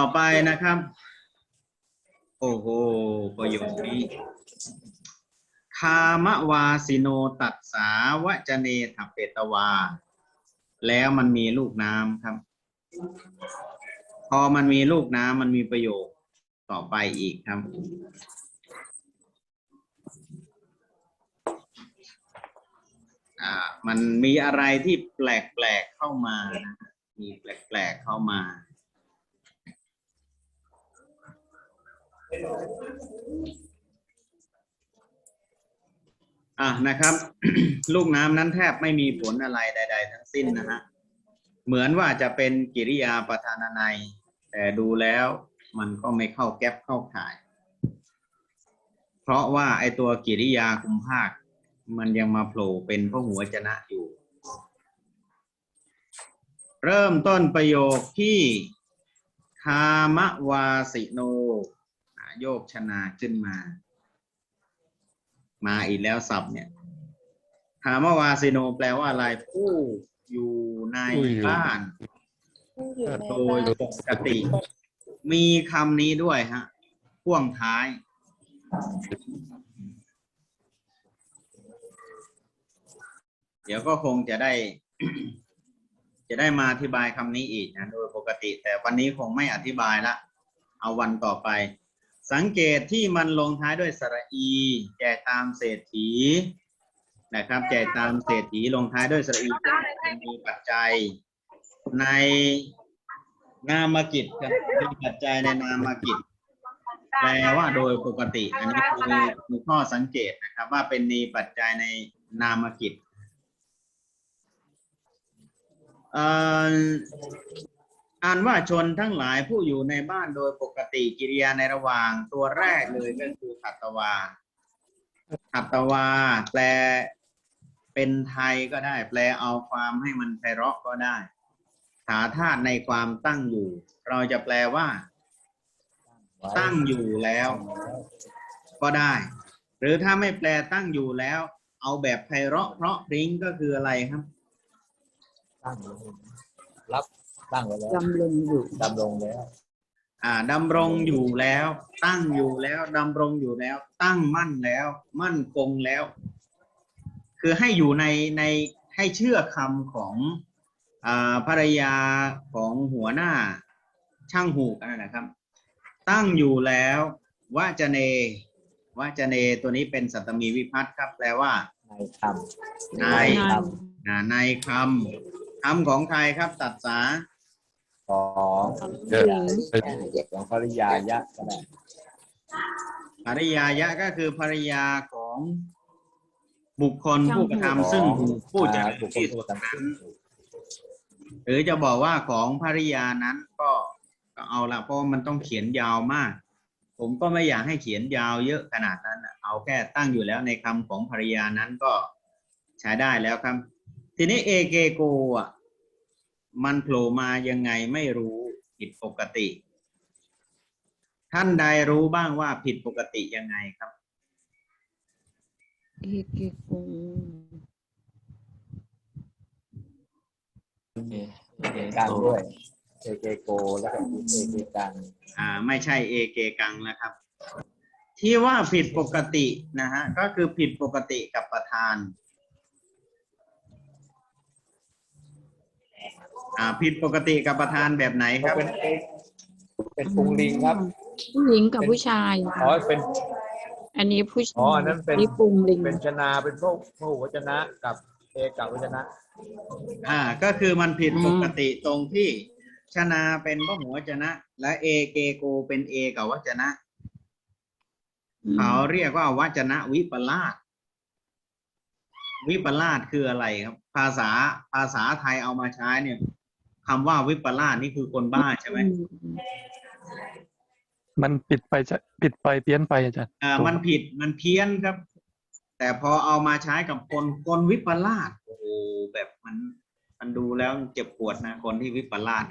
ต่อไปนะครับ โอ้โห ประโยคนี้ คามวาสิโนตัดสาวจเนถเปตวา แล้วมันมีลูกน้ำครับ พอมันมีลูกน้ำมันมีประโยคต่อไปอีกครับ อ่า มันมีอะไรที่แปลกๆเข้ามานะมีแปลกๆเข้ามา อะนะครับ ลูกน้ำนั้นแทบไม่มีผลอะไรใด ๆ ทั้งสิ้นนะฮะเหมือนว่าจะเป็นกิริยาประธานานัย แต่ดูแล้วมันก็ไม่เข้าแก๊ปเข้าข่าย เพราะว่าไอตัวกิริยาคุมภาค มันยังมาโผล่เป็นพหัวจนะอยู่ เริ่มต้นประโยคที่คามวาสิโน โยกชนาขึ้นมา มาอีกแล้วศัพท์เนี่ยคามวาสิโนแปลว่าอะไรผู้อยู่ในผู้อยู่บ้านอยู่ในโดบ้ายนปกติ มีคำนี้ด้วยฮะพ่วงท้าย เดี๋ยวก็คงจะได้ จะได้มาอธิบายคำนี้อีกนะ โดยปกติ แต่วันนี้คงไม่อธิบายละ เอาวันต่อไป สังเกตที่มันลงท้ายด้วยสระอี แจกตามเศรษฐีนะครับ แจกตามเศรษฐีลงท้ายด้วยสระอีมีปัจจัย ในนามกิจครับเป็นปัจจัยในนามกิจแปลว่าโดยปกติ อันนี้คือคือข้อสังเกตนะครับว่าเป็นนีปัจจัยในนามกิจ อ่านว่าชนทั้งหลายผู้อยู่ในบ้านโดยปกติกิริยาในระหว่าง ตัวแรกเลยก็คือขัตตวาขัตตวาแปลเป็นไทยก็ได้ แปลเอาความให้มันไพเราะก็ได้ถาธาตุในความตั้งอยู่ เราจะแปลว่า ตั้งอยู่แล้ว ก็ได้ หรือถ้าไม่แปลตั้งอยู่แล้ว เอาแบบไพเราะเพราะพริ้งก็คืออะไรครับ ตั้งรับ ตั้งไว้แล้วดำรงอยู่ดำรงแล้ว อ่าดำรงอยู่แล้ว ตั้งอยู่แล้วดำรงอยู่แล้ว ตั้งมั่นแล้ว มั่นคงแล้ว คือให้อยู่ในในให้เชื่อคำของอ่าภรรยาของหัวหน้า ช่างหูกนั่นนะครับ ตั้งอยู่แล้ววจเนวจเนตัวนี้เป็นสัตตมีวิพัตน์ครับ แปลว่าในคำในคอ่าในคำคำของใครครับตัดสาำ ของหญิงของภริยายะก็ได้ภริยายะก็คือภริยาของบุคคลผู้กระทำซึ่งผู้จะบุคคลที่ผู้สุดต่างนั้นหรือจะบอกว่าของภริยานั้นก็ก็เอาละเพราะมันต้องเขียนยาวมาก ผมก็ไม่อยากให้เขียนยาวเยอะขนาดนั้นเอาแค่ตั้งอยู่แล้วในคำของภริยานั้นก็ใช้ได้แล้วครับ ทีนี้เอเกโกอะ มันโผล่มายังไงไม่รู้ผิดปกติ ท่านใดรู้บ้างว่าผิดปกติยังไงครับเอเกโกเอกกังด้วยเอเกโกแล้วก็เอเกกังอ่า ไม่ใช่เอเกกังนะครับ ที่ว่าผิดปกตินะฮะก็คือผิดปกติกับประธาน อ่าผิดปกติกับประธานแบบไหนคก็รับ เป็นเอกเป็นปุงลิงครับผู้หญิงกับผู้ชายอ๋อเป็นอันนี้ผู้ชายอ๋ออันนั้นเป็นนี่ปุงลิงเป็นชนะเป็นพวกพหูวจนะกับเอกวจนะ อ่า ก็คือมันผิดปกติตรงที่ ชนาเป็นพหัวจนะ และเอเกโกเป็นเอกับวจนะ เขาเรียกว่าวัจนะวิปลาสวิปลาสคืออะไรครับ ภาษาภาษาไทยเอามาใช้เนี่ย คำว่าวิปลาสนี่คือคนบ้าใช่ไหมมันปิดไปจะปิดไปเพี้ยนไปอาจารย์อ่ามันผิดมันเพี้ยนครับ แต่พอเอามาใช้กับคนคนวิปลาสโอ้โหแบบมันมันดูแล้วเจ็บปวดนะคนที่วิปลาส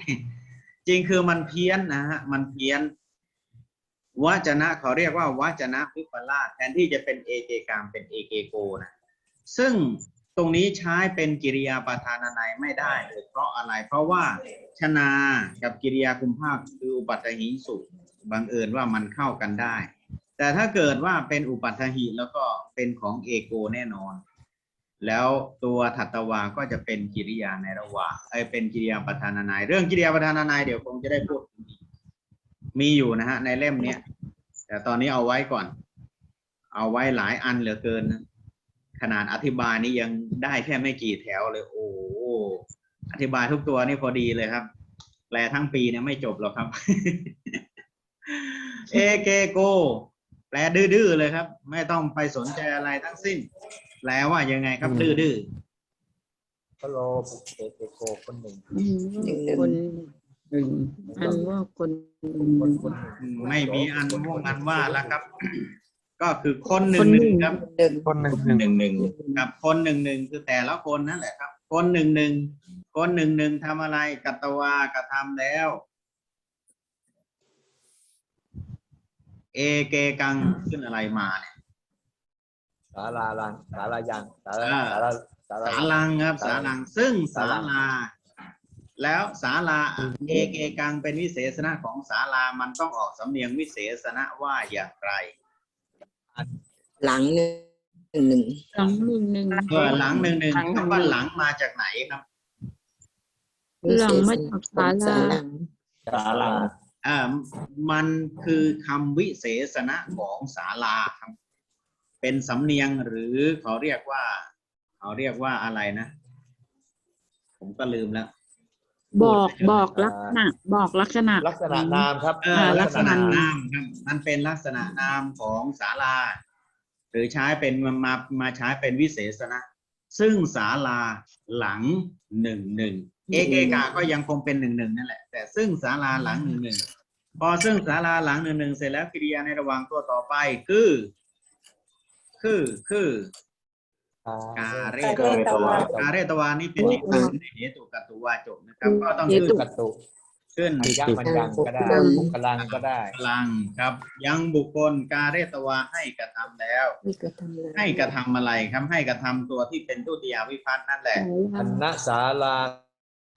จริงคือมันเพี้ยนนะฮะมันเพี้ยนวจนะเขาเรียกว่าวจนะวิปลาสแทนที่จะเป็นเอเกกามเป็นเอเกโกนะซึ่ง ตรงนี้ใช้เป็นกิริยาประธานานัยไม่ได้เลยเพราะอะไร เพราะว่าชนากับกิริยาคุมภาคคืออุปัตหิสุบังเอิญว่ามันเข้ากันได้ แต่ถ้าเกิดว่าเป็นอุปัตหิแล้วก็เป็นของเอโกแน่นอน แล้วตัวถัตวาก็จะเป็นกิริยาในระหว่างเอ้ยเป็นกิริยาประธานานัย เรื่องกิริยาประธานานัยเดี๋ยวคงจะได้พูด มีอยู่นะฮะในเล่มเนี้ยแต่ตอนนี้เอาไว้ก่อน เอาไว้หลายอันเหลือเกินนะ ขนาดอธิบายนี่ยังได้แค่ไม่กี่แถวเลย โอ้โหอธิบายทุกตัวนี่พอดีเลยครับแปลทั้งปีเนี่ยไม่จบหรอกครับ เอเกโก แปลดื้อๆเลยครับ ไม่ต้องไปสนใจอะไรทั้งสิ้น แปลว่ายังไงครับ ดื้อพะโลบุกเอเกโกคนหนึ่งคนหนึ่งอันว่าคนหนึ่งคนคนหนึ่งๆอืมไม่มีอันว่งอันว่าแล้วครับ ก็คือคนหนึ่คงนหหนึ่นึ่งงครับหนึ่งคนหนึ่งคนหนึ่งหนึ่งหนึ่งครับคนหนึ่งหนึ่งคือแต่ละคนนั่นแหละครับ คนหนึ่งหนึ่งคนหนึ่งหนึ่งทำอะไรกัตตวากระทำแล้ว เอเกกังขึ้นอะไรมาเนี่ยสาราลังสารายังสาราอ่าสาราสาราสาลังครับสาลังซึ่งศาศาลังลาแล้วศาลาเอเกกังเป็นวิเศษณะของศาลามันต้องออกสำเนียงวิเศษณะว่าอย่างไร หลังหนึ่งหนึ่งหลังหนึ่งหนึ่งเออหลังหนึ่งหนึ่งหลังหนึ่งคำว่าหลังมาจากไหนครับ หลังมาจากศาลาหลังสาราอ่ามันคือคำวิเศษณะของศาลาครับเป็นสำเนียงหรือเขาเรียกว่า เขาเรียกว่าอะไรนะ ผมก็ลืมแล้ว บอกบอกลักษณะบอกลักษณะ ลักษณะนามครับเออลักษณะนามครับมันเป็นลักษณะนามของศาลาหรือใช้เป็นมามามาใช้เป็นวิเศษณะซึ่งศาลาหลังหนึ่งหนึ่งเอกเอกาก็ยังคงเป็นหนึ่งหนึ่งนั่นแหละแต่ซึ่งศาลาหลังหนึ่งหนึ่งพอซึ่งศาลาหลังหนึ่งหนึ่งเสร็จแล้วกิริยาในระหว่างตัวต่อไปคือ คือคือ กาเรกาเรตวากาเรตวานี่เป็นอีกหนึ่งในเหตุกัตตุวาจบนะครับ ก็ต้องขึ้นกัตตุขึ้นมันยังมันยังก็ได้บุกลังก็ได้พลังครับ ยังบุคคลกาเรตวาให้กระทำแล้วนี่ก็ทำเลยให้กระทำอะไรครับให้กระทำตัวที่เป็นตุติยาวิพัฒน์นั่นแหละอันนสาลา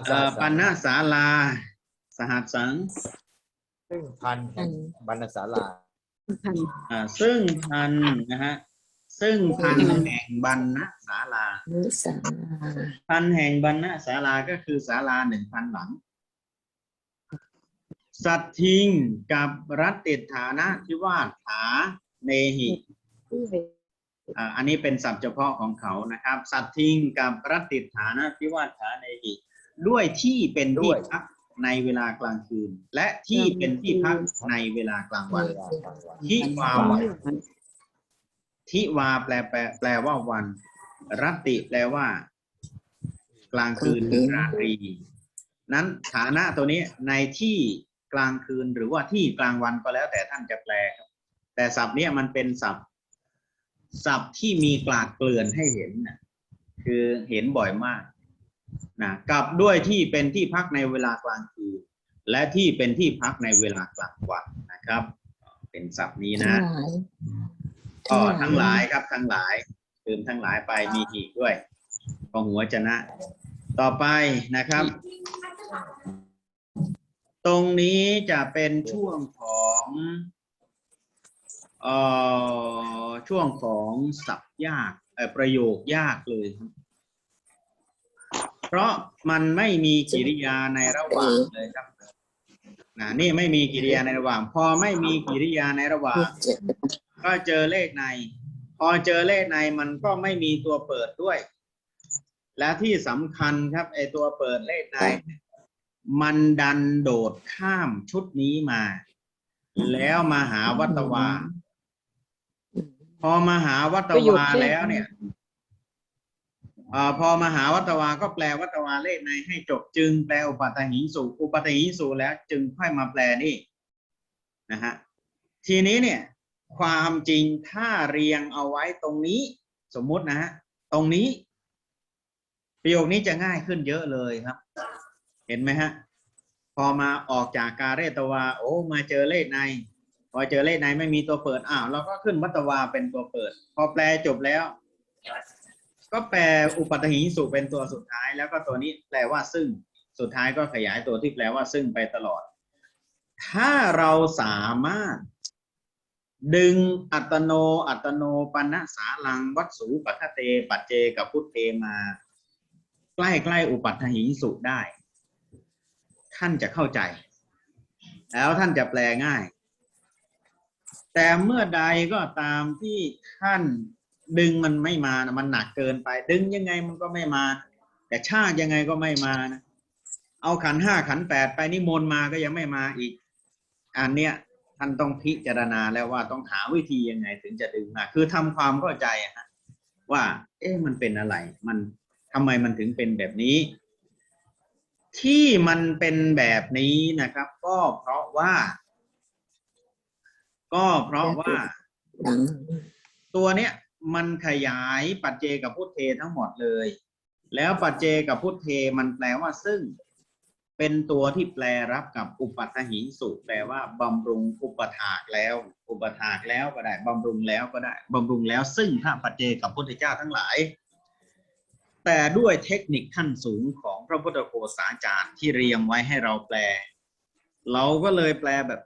เอ่อปัญณศาลา สหัสสัง ซึ่งพันแห่งบรรณศาลาพันอ่าซึ่งพันนะฮะ ซึ่งพันแห่งบรรณศาลานุสาลาพันแห่งบรรณศาลาก็คือศาลาหนึ่งพันหลัง สัตทิงกับรัตติฐานะที่ว่าถาเนหิอ่าอันนี้เป็นศัพท์เฉพาะของเขานะครับ สัตทิงกับรัตติฐานะที่ว่าฐาเนหิด้วยที่เป็นที่พักในเวลากลางคืน และที่เป็นที่พักในเวลากลางวัน ที่วาวัน ทิวาแปลแปลแปลว่าวัน รัตติแปลว่า กลางคืนหรือราตรี นั้นฐานะตัวนี้ในที่กลางคืนหรือว่าที่กลางวันก็แล้วแต่ท่านจะแปลครับแต่ศัพท์เนี้ยมันเป็นศัพท์ศัพท์ที่มีกลาดเกลื่อนให้เห็นนะคือเห็นบ่อยมากนะกับด้วยที่เป็นที่พักในเวลากลางคืนและที่เป็นที่พักในเวลากลางวันนะครับ เป็นศัพท์นี้ทั้นะงหลาย ก็ทั้งหลายครับทั้งหลายลืมทั้งหลายไปมีอีกด้วยพอหัวจะนะ ต่อไปนะครับ ตรงนี้จะเป็นช่วงของเอ่อช่วงของศัพท์ยากเอ่อประโยคยากเลยครับเพราะมันไม่มีกิริยาในระหว่างเลยครับ นะนี่ไม่มีกิริยาในระหว่าง พอไม่มีกิริยาในระหว่างเจ็ดก็เจอเลขใน พอเจอเลขในมันก็ไม่มีตัวเปิดด้วย และที่สำคัญครับไอตัวเปิดเลขใน มันดันโดดข้ามชุดนี้มา แล้วมาหาวัตวา พอมาหาวัตประโยควาแค่แล้วเนี่ยเอพอมาหาวัตวาก็แปลวัตวาเลขในให้จบจึงแปลอุปัตหิสูอุปัตหิสูแล้วจึงค่อยมาแปลนี่นะฮะทีนี้เนี่ยความจริงถ้าเรียงเอาไว้ตรงนี้สมมุตินะฮะตรงนี้ ประโยคนี้จะง่ายขึ้นเยอะเลยครับ เห็นไหมฮะพอมาออกจากการเรตวา โอ้มาเจอเลขใน พอเจอเลขในไม่มีตัวเปิดอ้าวเราก็ขึ้นวัตวาเป็นตัวเปิด พอแปลจบแล้ว ก็แปลอุปัตหิสุเป็นตัวสุดท้าย แล้วก็ตัวนี้แปลว่าซึ่งสุดท้ายก็ขยายตัวที่แปลว่าซึ่งไปตลอด ถ้าเราสามารถ ดึงอัตโนอัตโนปนสาลังวัตสูปัทเต ปัจเจกับพุทเทมา ใกล้ใกล้อุปัฏหิสุได้ ท่านจะเข้าใจ แล้วท่านจะแปลง่าย แต่เมื่อใดก็ตามที่ท่าน ดึงมันไม่มานะมันหนักเกินไป ดึงยังไงมันก็ไม่มา แต่ชากยังไงก็ไม่มานะเอาขันห้าขันแปดไปนิมนต์มาก็ยังไม่มาอีก อันเนี้ยท่านต้องพิจารณาแล้วว่าต้องหาวิธียังไงถึงจะดึงมา คือทำความเข้าใจอะฮะว่า เอ๊ะมันเป็นอะไร มันทำไมมันถึงเป็นแบบนี้ ที่มันเป็นแบบนี้นะครับ ก็เพราะว่า ก็เพราะว่าหลังตัวเนี้ย มันขยายปัจเจกับพุทเททั้งหมดเลย แล้วปัจเจกับพุทเทมันแปลว่าซึ่ง เป็นตัวที่แปลรับกับอุปัฏหิสุแปลว่าบำรุงอุปถากแล้ว อุปถากแล้วก็ได้บำรุงแล้วก็ได้บำรุงแล้ว ซึ่งพระปัจเจกับพุทธเจ้าทั้งหลาย แต่ด้วยเทคนิคขั้นสูงของพระพุทธโฆษาจารย์ที่เรียงไว้ให้เราแปล เราก็เลยแปลแบบ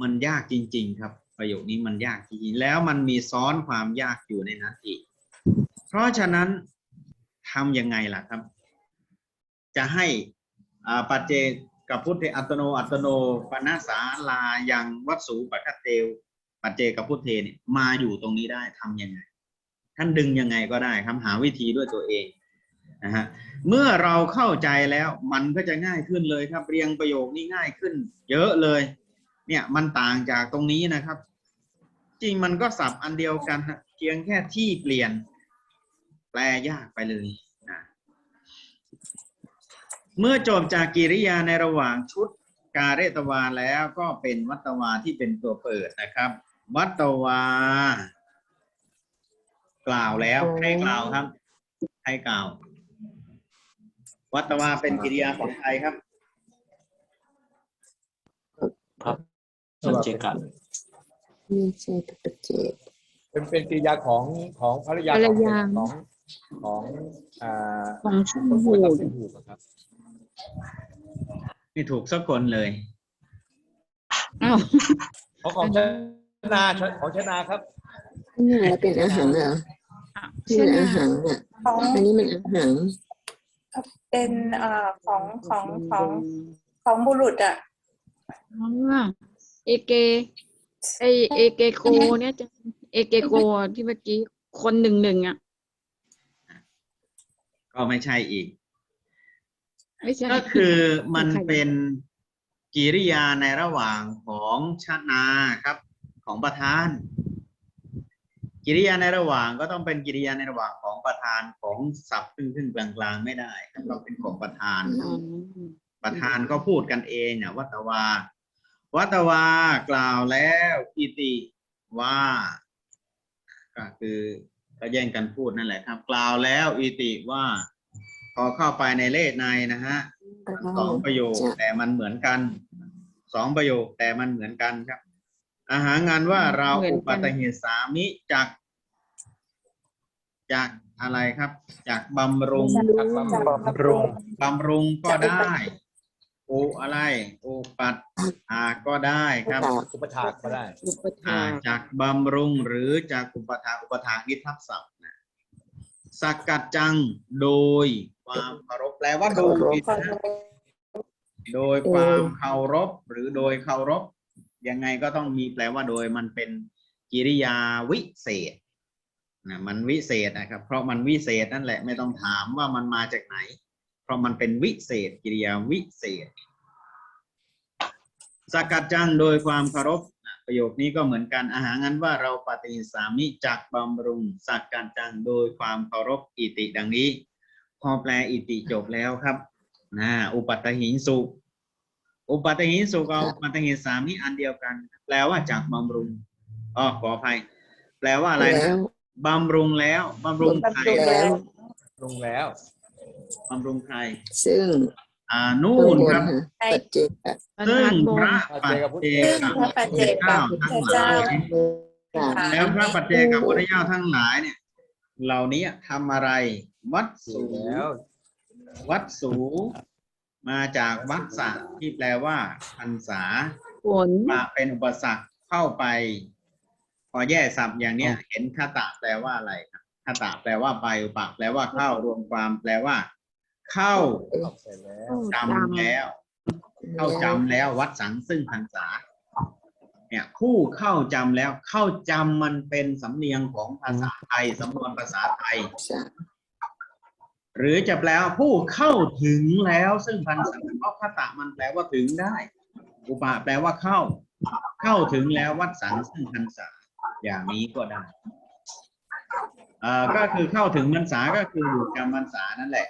มันยากจริง ๆ ครับ ประโยคนี้มันยากจริงๆแล้วมันมีซ้อนความยากอยู่ในนั้นอีก เพราะฉะนั้นทำยังไงล่ะครับ จะให้อ่าปัจเจกับพุทธอัตโนอัตโนปนาสาลายังวัตสูปคเตวปัจเจกับพุทธเทเนี่ยมาอยู่ตรงนี้ได้ทำยังไง ท่านดึงยังไงก็ได้ครับหาวิธีด้วยตัวเองนะฮะเมื่อเราเข้าใจแล้วมันก็จะง่ายขึ้นเลยครับ เรียงประโยคนี้ง่ายขึ้น เยอะเลย เนี่ยมันต่างจากตรงนี้นะครับ จริงมันก็สับอันเดียวกันนะเพียงแค่ที่เปลี่ยน แปลยากไปเลยนะเมื่อจบจากกิริยาในระหว่างชุดกาเรตวาแล้วก็เป็นวัตวาที่เป็นตัวเปิดนะครับ วัตวา กล่าวแล้วใครกล่าวครับใครกล่าว วัตวาเป็นกิริยาของใครครับ สัจเจกะไม่ใช่ปัจเจกเป็นเป็นกิริยาของของภรรยาภรรยา ของของอ่าของชุ่มคนหูตัดดสินถูกอะครับไม่ถูกสักคนเลย อ้าวของของชนาของชนาครับ นี่แล้วเป็นอาหารเหรอนี่ใช่เป็นไหมอาหารอะของอันนี้มันอาหารเป็นเอ่อของของของของบุรุษอะ อ๋อ เอเกไอเอเกโกเนี่ยจะเอเกโกที่เมื่อกี้คนหนึ่งหนึ่งอะ ก็ไม่ใช่อีก ไม่ใช่ ก็คือมันใครเป็นกิริยาในระหว่างของชนาครับ ของประธาน กิริยาในระหว่างก็ต้องเป็นกิริยาในระหว่างของประธานของศัพท์ซึ่งซึ่งกลางๆไม่ได้ครับต้องเป็นของประธานอ๋อประธานก็พูดกันเองอะวัตวา วัตวากล่าวแล้วอิติว่าก็คือก็แย่งกันพูดนั่นแหละครับ กล่าวแล้วอิติว่า พอเข้าไปในเลขในนะฮะสองประโยคจะแต่มันเหมือนกันสองประโยคแต่มันเหมือนกันครับ อาหารงานว่าเราอุปัตหิสามิจากจากอะไรครับ จากบำรุงจากบจากำบำรุงบำรุงก็ได้ อุอะไร อุปัตอาก็ได้ครับ อุปถากก็ได้ อุปอ่าถากจากบำรุงหรือจากอุปถาอุปถานิทับศัพท์นะสักกัดจังโดยความเคารพแปลว่าโดยผิดขอนะโดยความเคารพหรือโดยเคารพยังไงก็ต้องมีแปลว่าโดยมันเป็นกิริยาวิเศษนะมันวิเศษนะครับ เพราะมันวิเศษนั่นแหละไม่ต้องถามว่ามันมาจากไหน เพราะมันเป็นวิเศษกิริยาวิเศษ สกัดจังโดยความเคารพนะประโยคนี้ก็เหมือนกันอาหารงั้นว่าเราปฏิสามิจักบำรุงสักการจังโดยความเคารพอิติดังนี้ พอแปลอิติจบแล้วครับนะอุปัตหิงสุ อุปัตหิงสุกับอุปัตหิงสามนี่อันเดียวกัน แปลว่าจากบำรุงอ๋อขออภัย แปลว่าอะไรแล้นะวบำรุงแล้วบำรุงใครบำรุงแล้วลงแล้ว บำรุงใครซึ่งอ่านู่ข้างนบคนรับฮะปัจเจกอะบรรซึ่งทัดบพนระปัจเจซึ่งพระปัจเจกกับพุทธเจ้าทั้งหลายค่ะแล้วพระปัจเจกับพุทธเจ้าทั้งหลายเนี่ย เหล่านี้ทำอะไร วัดสี่สูแล้ววัดสูมาจากวัดสะที่แปลว่าพรรษาฝนมาเป็นอุปสรรคเข้าไป พอแยกศัพท์อย่างเนี้ย เห็นคาตะแปลว่าอะไรครับคาตะแปลว่าไปอุปะแปลว่าเข้ารวมความแปลว่า เข้าออกเสร็จแล้วเข้าจำจำแล้ว เข้าจำแล้ววัดสังซึ่งพรรษา เนี่ยผู้เข้าจำแล้ว เข้าจำมันเป็นสำเนียงของภาษาไทยสำนวนภาษาไทย หรือจะแปลว่าผู้เข้าถึงแล้วซึ่งพรรษาเพราะคตะมันแปลว่าถึงได้ อุปะแปลว่าเข้า เข้าถึงแล้ววัดสังซึ่งพรรษา อย่างนี้ก็ได้เอ่อก็คือเข้าถึงพรรษาก็คืออยู่จำพรรษานั่นแหละ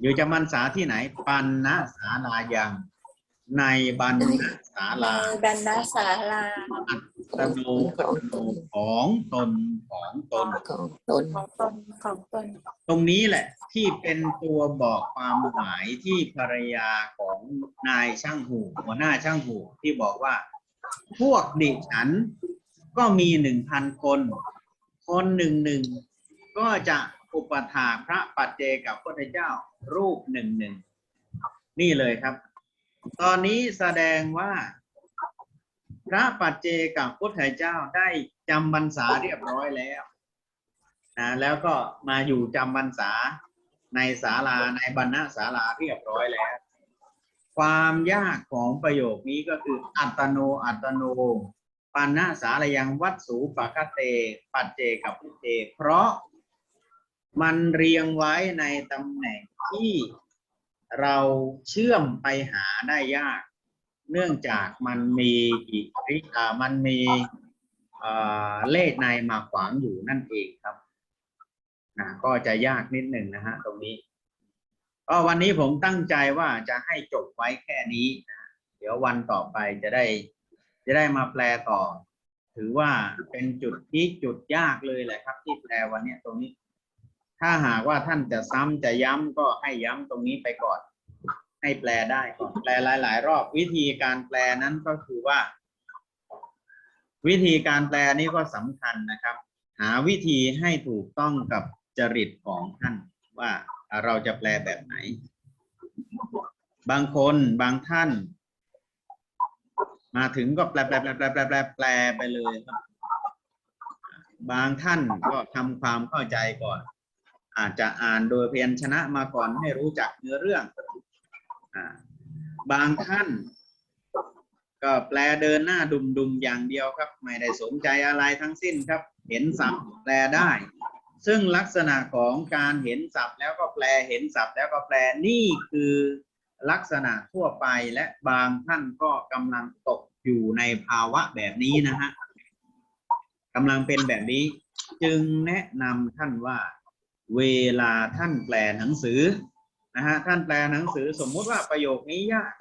อยู่จำพรรษาที่ไหน ปันนะศาลายัง ในบันนะศาในลาบรรณศาลาตโนของตนของตน ของตนของตนของตนตรงนี้แหละที่เป็นตัวบอกความหมายที่ภรรยาของนายช่างหูหัวหน้าช่างหูที่บอกว่า พวกดิฉันก็มีหนึ่งพันคน คนหนึ่งหนึ่งก็จะ อุปถาพระปัจเจกับพระเจ้า รูปหนึ่งหนึ่งนี่เลยครับ ตอนนี้แสดงว่า พระปัจเจกับพุทธเจ้าได้จำพรรษาเรียบร้อยแล้วนะแล้วก็มาอยู่จำพรรษาในศาลาในบรรณศาลาเรียบร้อยแล้ว ความยากของประโยคนี้ก็คืออัตโนอัตโนปันนะสาลยังวัดสูปะคเต ปัจเจกับพุเต เพราะ มันเรียงไว้ในตำแหน่งที่เราเชื่อมไปหาได้ยาก เนื่องจากมันมีอิริมันมีเลขในมาขวางอยู่นั่นเองครับนะก็จะยากนิดหนึ่งนะฮะตรงนี้ก็วันนี้ผมตั้งใจว่าจะให้จบไว้แค่นี้นะเดี๋ยววันต่อไปจะได้ จะได้มาแปลต่อ ถือว่าเป็นจุดที่จุดยากเลยแหละครับ ที่แปลวันนี้ตรงนี้ ถ้าหากว่าท่านจะซ้ำจะย้ำก็ให้ย้ำตรงนี้ไปก่อน ให้แปลได้ก่อนแปลหลาย ๆ รอบวิธีการแปลนั้นก็คือว่า วิธีการแปลนี้ก็สำคัญนะครับ หาวิธีให้ถูกต้องกับจริตของท่านว่าเราจะแปลแบบไหน บางคนบางท่าน มาถึงก็แปลแปลแปลแปลแปลแปลแปลไปเลยครับบางท่านก็ทำความเข้าใจก่อน อาจจะอ่านโดยเพียญชนะมาก่อนให้รู้จักเนื้อเรื่องอบางท่าน ก็แปลเดินหน้าดุมๆอย่างเดียวครับ ไม่ได้สนใจอะไรทั้งสิ้นครับ เห็นศัพท์แปลได้ ซึ่งลักษณะของการเห็นศัพท์แล้วก็แปลเห็นศัพท์แล้วก็แปลนี่คือลักษณะทั่วไปและบางท่านก็กำลังตกอยู่ในภาวะแบบนี้นะฮะกำลังเป็นแบบนี้ จึงแนะนำท่านว่า เวลาท่านแปลหนังสือนะฮะท่านแปลหนังสือสมมุติว่าประโยคนี้ยาก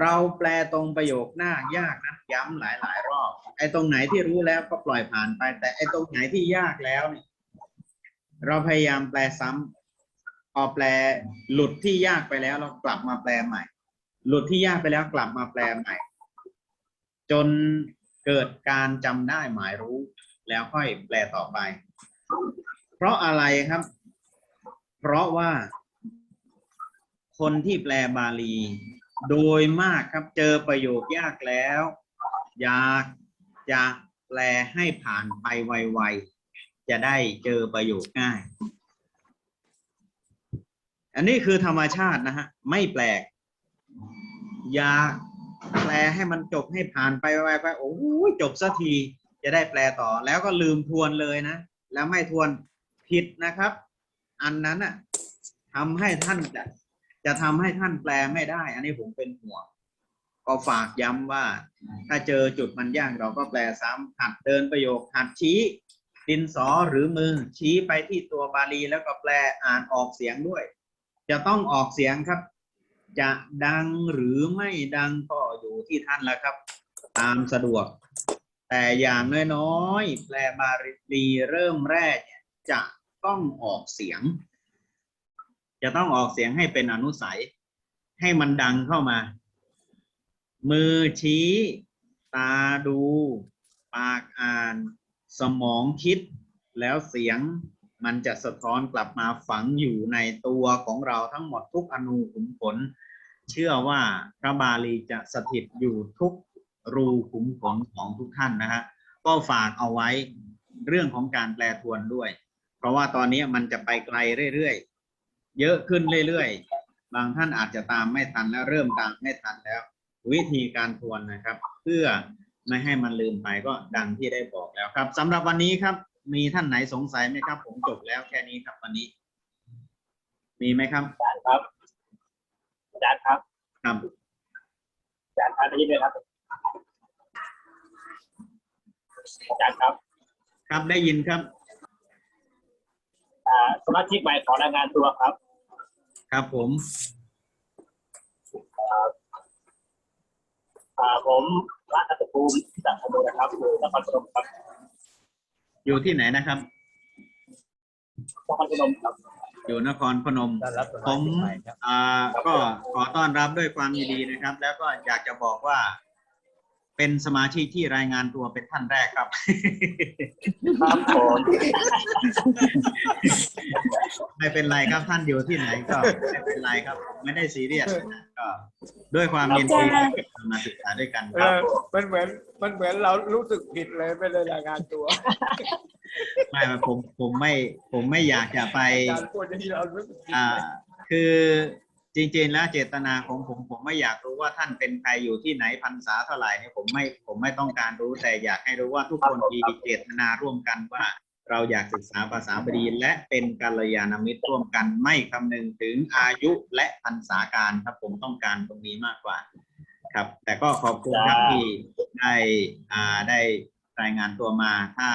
เราแปลตรงประโยคหน้ายากนะย้ำหลายหลายรอบ ไอ้ตรงไหนที่รู้แล้วก็ปล่อยผ่านไป แต่ไอ้ตรงไหนที่ยากแล้วเนี่ยเราพยายามแปลซ้ำพอแปลหลุดที่ยากไปแล้ว เรากลับมาแปลใหม่ หลุดที่ยากไปแล้วกลับมาแปลใหม่ จนเกิดการจำได้หมายรู้ แล้วค่อยแปลต่อไป เพราะอะไรครับ เพราะว่า คนที่แปลบาลี โดยมากครับเจอประโยคยากแล้ว อยากจะแปลให้ผ่านไปไวๆ จะได้เจอประโยคง่าย อันนี้คือธรรมชาตินะฮะ ไม่แปลก อยากแปลให้มันจบให้ผ่านไปไวๆไปโอ้โหจบสักทีจะได้แปลต่อ แล้วก็ลืมทวนเลยนะ แล้วไม่ทวนผิดนะครับ อันนั้นอะทำให้ท่านจะจะทำให้ท่านแปลไม่ได้ อันนี้ผมเป็นห่วงก็ฝากย้ำว่า ถ้าเจอจุดมันยากเราก็แปลซ้ำหัดเดินประโยคหัดชี้ดินสอหรือมือชี้ไปที่ตัวบาลีแล้วก็แปลอ่านออกเสียงด้วย จะต้องออกเสียงครับ จะดังหรือไม่ดังก็อยู่ที่ท่านแล้วครับ ตามสะดวก แต่อย่างน้อยๆแปลบาลีเริ่มแรกจะต้องออกเสียง จะต้องออกเสียงให้เป็นอนุสัย ให้มันดังเข้ามา มือชี้ ตาดู ปากอ่าน สมองคิด แล้วเสียงมันจะสะท้อนกลับมาฝังอยู่ในตัวของเราทั้งหมดทุกอนูขุมขนเชื่อว่าพระบาลีจะสถิตอยู่ทุก รูขุมขนของทุกท่านนะฮะก็ฝากเอาไว้เรื่องของการแปลทวนด้วย เพราะว่าตอนนี้มันจะไปไกลเรื่อยๆ เยอะขึ้นเรื่อยๆ บางท่านอาจจะตามไม่ทันแล้วเริ่มตามไม่ทันแล้ว วิธีการทวนนะครับ เพื่อไม่ให้มันลืมไปก็ดังที่ได้บอกแล้วครับสำหรับวันนี้ครับ มีท่านไหนสงสัยไหมครับ ผมจบแล้วแค่นี้ครับวันนี้ มีไหมครับอาจารย์ครับอาจารย์ครับครับอาจารย์ครับได้ยินไหมครับ อาจารย์ครับครับได้ยินครับอ่าสมาชิกใหม่ขอรายงานตัวครับ ครับผมอ่าผมรัตนภูมิจากขโมยนะครับอยู่นครพนมครับอยู่ที่ไหนนะครับนครพนมครับอยู่นครพนม ต้อนรับสผมชิกใหครับ อ่าก็ขอต้อนรับด้วยความยินดีนะครับ แล้วก็อยากจะบอกว่า เป็นสมาชิกที่รายงานตัวเป็นท่านแรกครับ ครับผมไม่เป็นไรครับท่านอยู่ที่ไหนก็ไม่เป็นไรครับ ไม่ได้ซีเรียสก็ด้วยความยินดีมาศึกษาด้วยกันเอครับอมันเหมือนมันเหมือนเรารู้สึกผิดเลยไม่ได้รายงานตัวไม่ผมผมไม่ผมไม่อยากจะไปการพูดอย่างนี้เรารู้สึกผิดอ่าคือ จริงๆแล้วเจตนาของผมผมไม่อยากรู้ว่าท่านเป็นใครอยู่ที่ไหนพรรษาเท่าไหร่เนี่ยผมไม่ผมไม่ต้องการรู้แต่อยากให้รู้ว่าทุกคนมีเจตนาร่วมกันว่า เราอยากศึกษาภาษาบาลีและเป็นกัลยาณมิตรร่วมกันไม่คำนึงถึงอายุและพรรษาการครับผมต้องการตรงนี้มากกว่า ครับ แต่ก็ขอบคุณครับที่ได้อ่าได้รายงานตัวมาถ้า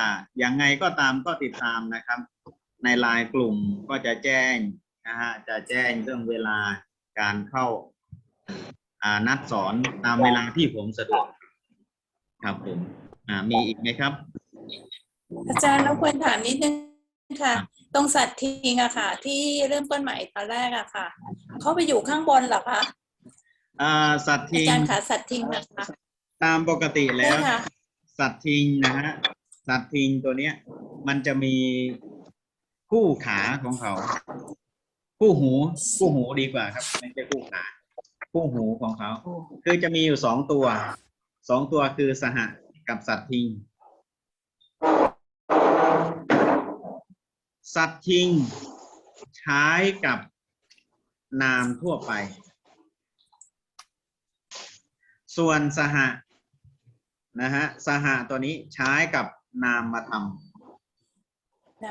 ยังไงก็ตามก็ติดตามนะครับ ในไลน์กลุ่มก็จะแจ้งนะฮะจะแจ้งเรื่องเวลา การเข้าอ่านัดสอนตามเวลาที่ผมสะดวกครับผมอ่ามีอีกไหมครับ อาจารย์รบกวนถามนิดนึงค่ะครับตรงสัตว์ทิงอะค่ะ ที่เริ่มต้นใหม่ตอนแรกอะค่ะเขาไปอยู่ข้างบนเหรอคะอ่าสัตว์อาทิงจารย์ขาสัตว์ทิงนะคะตามปกติแล้ใช่วค่ะสัตว์ทิงนะฮะสัตว์ทิงตัวเนี้ย มันจะมีคู่ขาของเขา คู่หูคู่หูดีกว่าครับไม่ใช่คู่ขาคู่หูของเขา คือจะมีอยู่สองตัวสองตัวคือสหะกับสัตว์ทิง สัตว์ทิง ใช้กับนามทั่วไป ส่วนสหะนะฮะสหะตัวนี้ใช้กับนามธรรมใ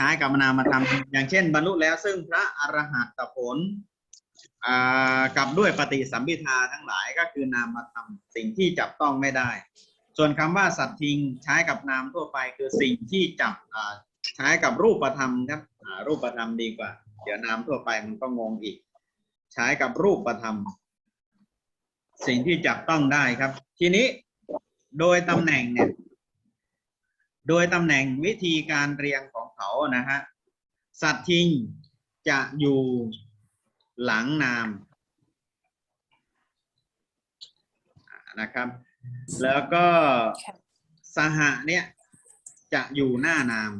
ช้กับนามธรรมอย่างเช่น บรรลุแล้วซึ่งพระอรหัตผลกับด้วยปฏิสัมพิทาทั้งหลายก็คือนามธรรมสิ่งที่จับต้องไม่ได้ ส่วนคำว่าสัตทิงใช้กับนามทั่วไปคือสิ่งที่จับใช้กับรูปธรรมครับรูปธรรมดีกว่า เดี๋ยวนามทั่วไปมันก็งงอีก ใช้กับรูปธรรม สิ่งที่จับต้องได้ครับ ทีนี้โดยตำแหน่งเนี่ยโดยตำแหน่งวิธีการเรียงของ เขานะฮะสัตว์ทิงจะอยู่หลังนามนะครับ แล้วก็สหะเนี่ยจะอยู่หน้านาม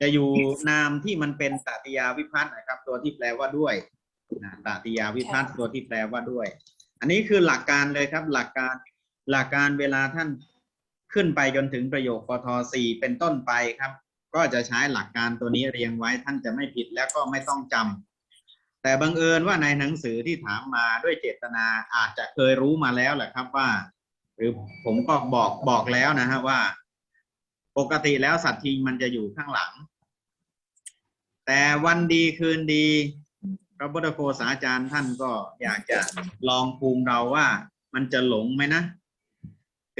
จะอยู่นามที่มันเป็นตติยาวิพัฒน์นะครับ ตัวที่แปลว่าด้วยตติยาวิพัฒน์ตัวที่แปลว่าด้วย อันนี้คือหลักการเลยครับ หลักการหลักการเวลาท่าน ขึ้นไปจนถึงประโยคปทสี่เป็นต้นไปครับ ก็จะใช้หลักการตัวนี้เรียงไว้ท่านจะไม่ผิดแล้วก็ไม่ต้องจำแต่บังเอิญว่าในหนังสือที่ถามมาด้วยเจตนาอาจจะเคยรู้มาแล้วแหละครับว่า หรือผมก็บอกบอกแล้วนะฮะว่า ปกติแล้วสัตว์ทิงมันจะอยู่ข้างหลัง แต่วันดีคืนดีพระพุทธโฆษาจารย์ท่านก็อยากจะลองภูมิเราว่ามันจะหลงไหมนะ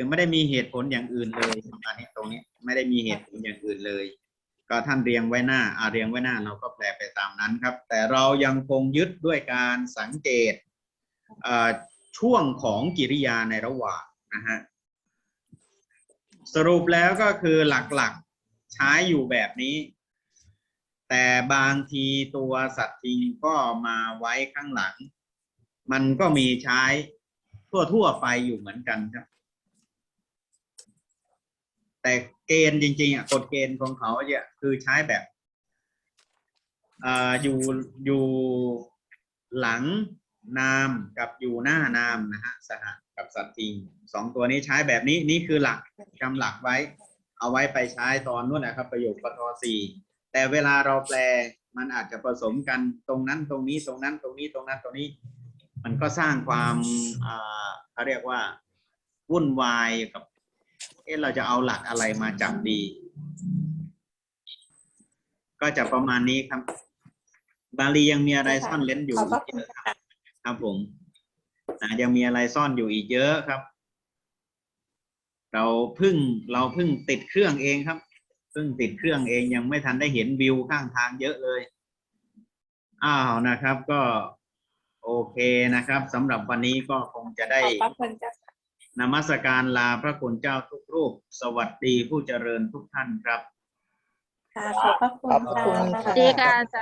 คือไม่ได้มีเหตุผลอย่างอื่นเลยอันนี้ตรงนี้ ไม่ได้มีเหตุผลอย่างอื่นเลย ก็ท่านเรียงไว้หน้าอาเรียงไว้หน้าเราก็แปลไปตามนั้นครับ แต่เรายังคงยึดด้วยการสังเกตช่วงของกิริยาในระหว่างนะฮะสรุปแล้วก็คือหลักๆใช้อยู่แบบนี้ แต่บางทีตัวสัตว์ทิงก็มาไว้ข้างหลัง มันก็มีใช้ทั่วๆไปอยู่เหมือนกันครับ แต่เกณฑ์จริงๆอะกฎเกณฑ์ของเขาเนี่ยคือใช้แบบอ่าอยู่อยู่หลังนามกับอยู่หน้านามนะฮะสหกับสัตว์จริงสองตัวนี้ใช้แบบนี้นี่คือหลักจำหลักไว้ เอาไว้ไปใช้ตอนนู้นนะครับ ประโยคปทสี่แต่เวลาเราแปลมันอาจจะผสมกันตรงนั้นตรงนี้ตรงนั้นตรงนี้ตรงนั้นตรงนี้ มันก็สร้างความเขาเรียกว่าวุ่นวายกับ เอ๊ะเราจะเอาหลักอะไรมาจับดี ก็จะประมาณนี้ครับ บาลียังมีอะไรซ่อนเล้นอยู่ขอบพระอีกคุณเยอะครับค่ะครับผมนะยังมีอะไรซ่อนอยู่อีกเยอะครับ เราเพึ่งเราเพึ่งติดเครื่องเองครับเพิ่งติดเครื่องเองยังไม่ทันได้เห็นวิวข้างทางเยอะเลยอ้าวนะครับ ก็โอเคนะครับสำหรับวันนี้ก็คงจะได้ นมัสการลาพระคุณเจ้าทุกรูป สวัสดีผู้เจริญทุกท่านครับ ค่ะขอบพระคุณขอบพระคุณค่ะค่ะ ดีค่ะอาจารย์